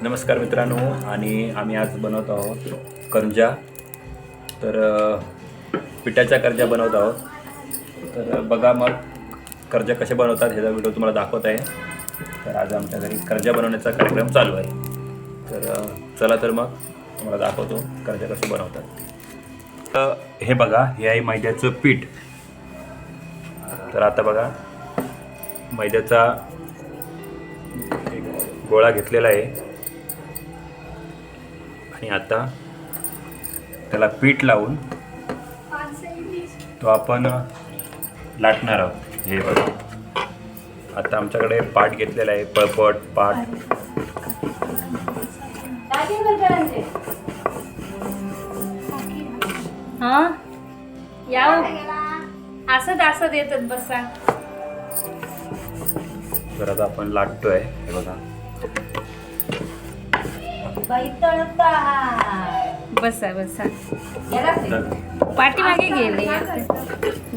नमस्कार मित्रांनो आणि आम्ही आज बनवत आहोत करंजा. तर पिठाच्या करंजा बनवत आहोत. तर बघा मग करंजा कसे बनवतात ह्याचा व्हिडिओ तुम्हाला दाखवत आहे. तर आज आमच्या घरी करंजा बनवण्याचा कार्यक्रम चालू आहे. तर चला तर मग तुम्हाला दाखवतो करंजा कसे बनवतात. तर हे बघा हे आहे मैद्याचं पीठ. तर आता बघा मैद्याचा एक गोळा घेतलेला आहे. आणि आता त्याला पीठ लावून तो आपण लाटणार आहोत. हे बघा. आता आमच्याकडे पाट घेतलेला आहे पळपट पाट. हा? या असंच असं येतात बसा. तर आता आपण लाटतोय. हे बघा. बसा बसा. पाठीमागे गेले.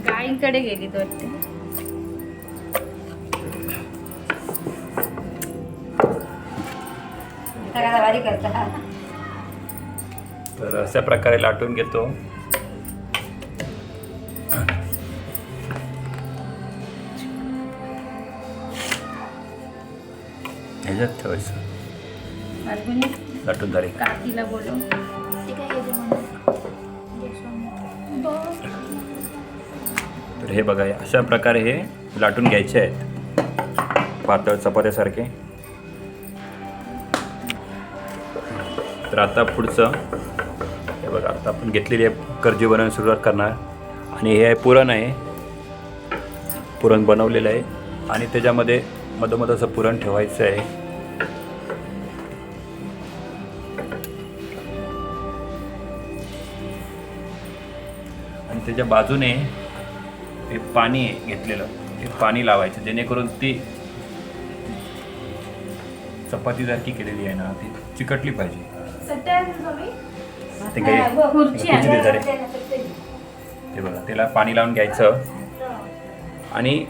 गाईंकडे गेली वाटते. तर अशा प्रकारे लाटून घेतो. ह्याच्यात ठेवायचं. मालगुनी लाटून झाले काकीला बोलव. तर हे बघा अशा प्रकारे हे लाटून घ्यायचे आहेत. पातळ चपात्यासारखे. तर आता पुढचं हे बघा आता आपण घेतलेली आहे कर्जी बनवण्यास सुरुवात करणार. आणि हे आहे पुरण आहे. पुरण बनवलेलं आहे. आणि त्याच्यामध्ये मधोमध असं पुरण ठेवायचं आहे. आणि त्याच्या बाजूने हे पाणी घेतलेलं ते पाणी लावायचं जेणेकरून ती चपातीसारखी केलेली आहे ना ती चिकटली पाहिजे. ते. ते बघा त्याला पाणी लावून घ्यायचं आणि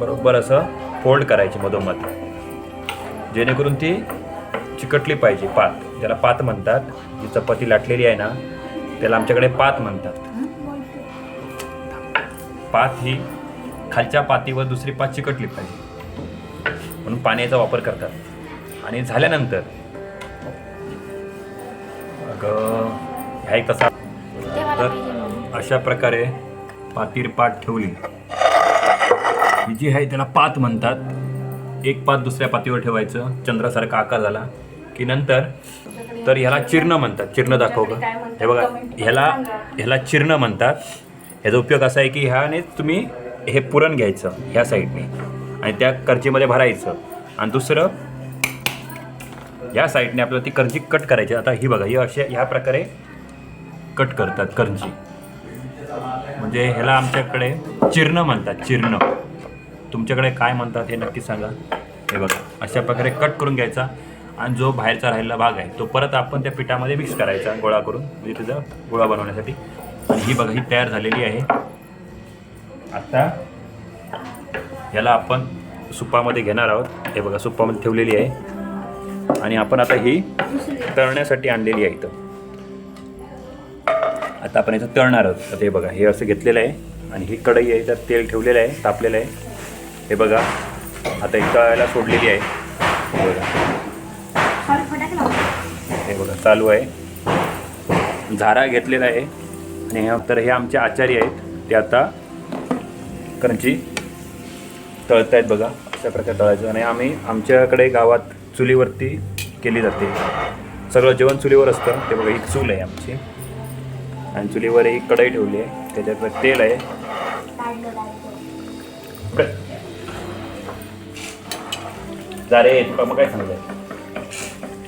बरोबर असं फोल्ड करायची मधोमध. जेणेकरून ती चिकटली पाहिजे पात. ज्याला पात म्हणतात जी चपाती लाटलेली आहे ना त्याला आमच्याकडे पात म्हणतात. पात ही खालच्या पातीवर दुसरी पात चिकटली पाहिजे. म्हणून पाण्याचा वापर करतात. आणि झाल्यानंतर मग ह्या एक तसा तर अशा प्रकारे पातीर पात ठेवली. ही जी आहे त्याला पात म्हणतात एक पात दुसऱ्या पातीवर ठेवायचं. चंद्रासारखा आकार झाला की नंतर तर ह्याला चिर्ण म्हणतात. चिर्ण दाखव हे बघा ह्याला ह्याला चिर्ण म्हणतात. ह्याचा उपयोग असा आहे की ह्याने तुम्ही हे पुरण घ्यायचं ह्या साईडने आणि त्या कर्जीमध्ये भरायचं. आणि दुसरं ह्या साईडने आपल्याला ती कर्जी कट करायची. आता ही बघा ही अशा ह्या प्रकारे कट करतात कर्जी. म्हणजे ह्याला आमच्याकडे चिरणं म्हणतात चिरणं. तुमच्याकडे काय म्हणतात हे नक्की सांगा. हे बघा अशा प्रकारे कट करून घ्यायचा. आणि जो बाहेरचा राहिलेला भाग आहे तो परत आपण त्या पिठामध्ये मिक्स करायचा गोळा करून. म्हणजे त्याचा गोळा बनवण्यासाठी. आणि ही बघा ही तयार झालेली आहे. आता ह्याला आपण सुपामध्ये घेणार आहोत. हे बघा सुपामध्ये ठेवलेली आहे. आणि आपण आता ही तळण्यासाठी आणलेली आहे इथं. आता आपण याचं तळणार आहोत. आता हे बघा हे असं घेतलेलं आहे. आणि ही कढई आहे त्यात तेल ठेवलेलं आहे तापलेलं आहे. हे बघा आता ही तळायला सोडलेली आहे. हे बघा. हे बघा चालू आहे. झारा घेतलेला आहे. आणि हे तर हे आमचे आचार्य आहेत. ते आता करंची तळत आहेत बघा अशा प्रकारे तळायचं. आणि आम्ही आमच्याकडे गावात चुलीवरती केली जाते. सगळं जेवण चुलीवर असतं. ते बघा ही चूल आहे आमची. आणि चुलीवर एक कढई ठेवली आहे. त्याच्यात तेल आहे. मग काय सांगताय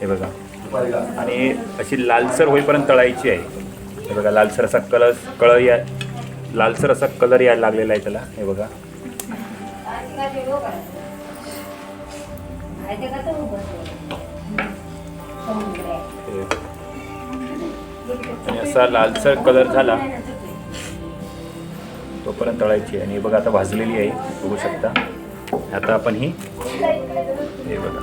हे बघा. आणि अशी लालसर होईपर्यंत तळायची आहे. हे बघा लालसर असा कलर कळर या लालसर असा कलर यायला लागलेला आहे त्याला. हे बघा. आणि असा लालसर कलर झाला तोपर्यंत तळायची आहे. आणि हे बघा आता भाजलेली आहे. बघू शकता. आता आपण ही हे बघा.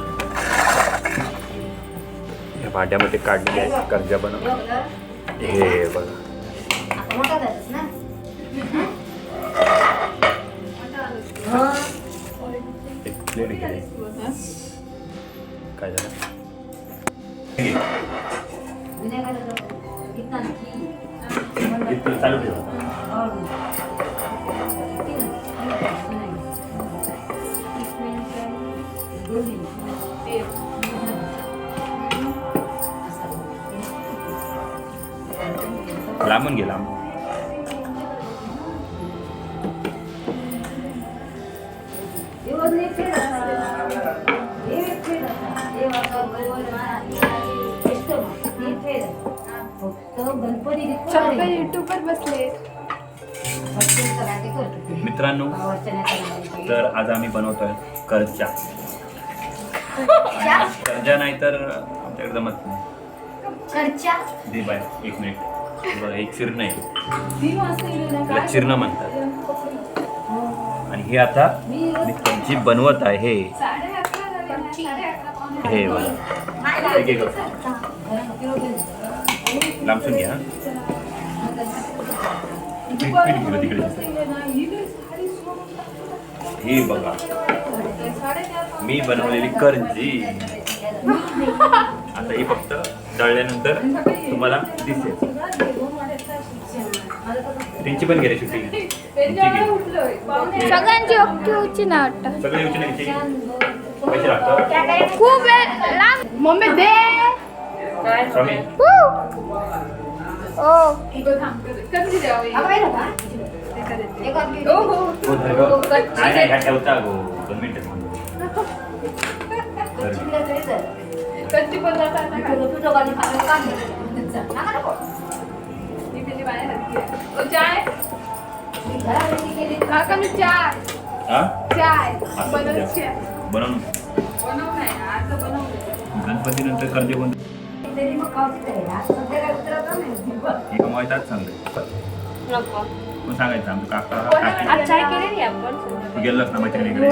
भांड्यामध्ये काढलेली आहे. कर्जा बनव हे बघा एक प्लेट घे काय झालं हे घे. इथं चालू ठेव लांबून घे लांब चक्क युट्यूबवर बसले. मित्रांनो तर आज आम्ही बनवतोय कर्जा. कर्जा? नाही तर आमच्याकडे जमत नाही. दे बाय एक मिनिट. बघा एक चिरणं आहे. त्याला चिरणं म्हणतात. आणि हे आता मी कर्जी बनवत आहे. हे बघा. एक एक लांबसून घ्या हे. बघा. मी बनवलेली करंजी. आता ही फक्त दळल्यानंतर तुम्हाला दिसेल. त्यांची पण घे. शूटिंग सगळ्यांची ओके होची ना वाटतं. सगळे पैसे लागतात? खूप वेळ लांब मम्मी दे. स्वामी. ओ. हो धर गं. नाही नाही ह्या ठेवता गो दोन मिनिटं कच्ची चाय बनवून गणपती नंतर कर्जे कोण? हे सांगते पण सांगायचं आमचं काका काकी। गेलोच ना। मैत्रिणीकडे